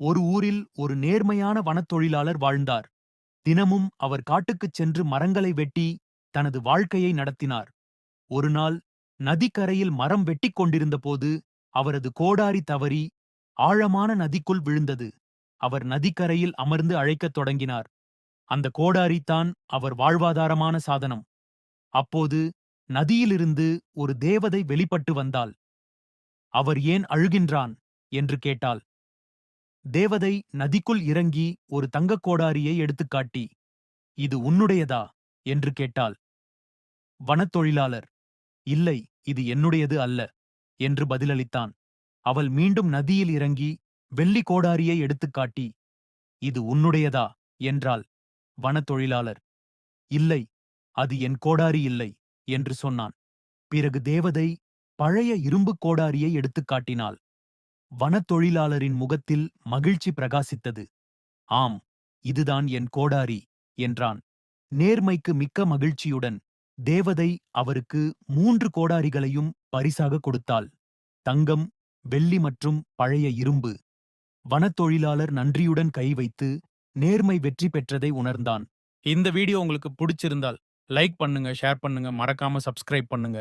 ஒரு ஊரில் ஒரு நேர்மையான வனத்தொழிலாளர் வாழ்ந்தார். தினமும் அவர் காட்டுக்குச் சென்று மரங்களை வெட்டி தனது வாழ்க்கையை நடத்தினார். ஒருநாள் நதிக்கரையில் மரம் வெட்டிக் கொண்டிருந்தபோது அவரது கோடாரி தவறி ஆழமான நதிக்குள் விழுந்தது. அவர் நதிக்கரையில் அமர்ந்து அழைக்கத் தொடங்கினார். அந்த கோடாரி தான் அவர் வாழ்வாதாரமான சாதனம். அப்போது நதியிலிருந்து ஒரு தேவதை வெளிப்பட்டு வந்தாள். அவர் ஏன் அழுகின்றான்? என்று கேட்டாள். தேவதை நதிக்குள் இறங்கி ஒரு தங்கக் கோடாரியை எடுத்துக் காட்டி இது உன்னுடையதா? என்று கேட்டாள். வனத்தொழிலாளர் இல்லை இது என்னுடையது அல்ல என்று பதிலளித்தான். அவள் மீண்டும் நதியில் இறங்கி வெள்ளி கோடாரியை எடுத்துக் காட்டி இது உன்னுடையதா? என்றாள். வனத்தொழிலாளர் இல்லை அது என் கோடாரி இல்லை என்று சொன்னான். பிறகு தேவதை பழைய இரும்புக் கோடாரியை எடுத்துக் காட்டினாள். வனத்தொழிலாளரின் முகத்தில் மகிழ்ச்சி பிரகாசித்தது. ஆம் இதுதான் என் கோடாரி என்றான். நேர்மைக்கு மிக்க மகிழ்ச்சியுடன் தேவதை அவருக்கு மூன்று கோடாரிகளையும் பரிசாக கொடுத்தாள். தங்கம் வெள்ளி மற்றும் பழைய இரும்பு. வனத்தொழிலாளர் நன்றியுடன் கை வைத்து நேர்மை வெற்றி பெற்றதை உணர்ந்தான். இந்த வீடியோ உங்களுக்கு பிடிச்சிருந்தால் லைக் பண்ணுங்க ஷேர் பண்ணுங்க மறக்காம சப்ஸ்கிரைப் பண்ணுங்க.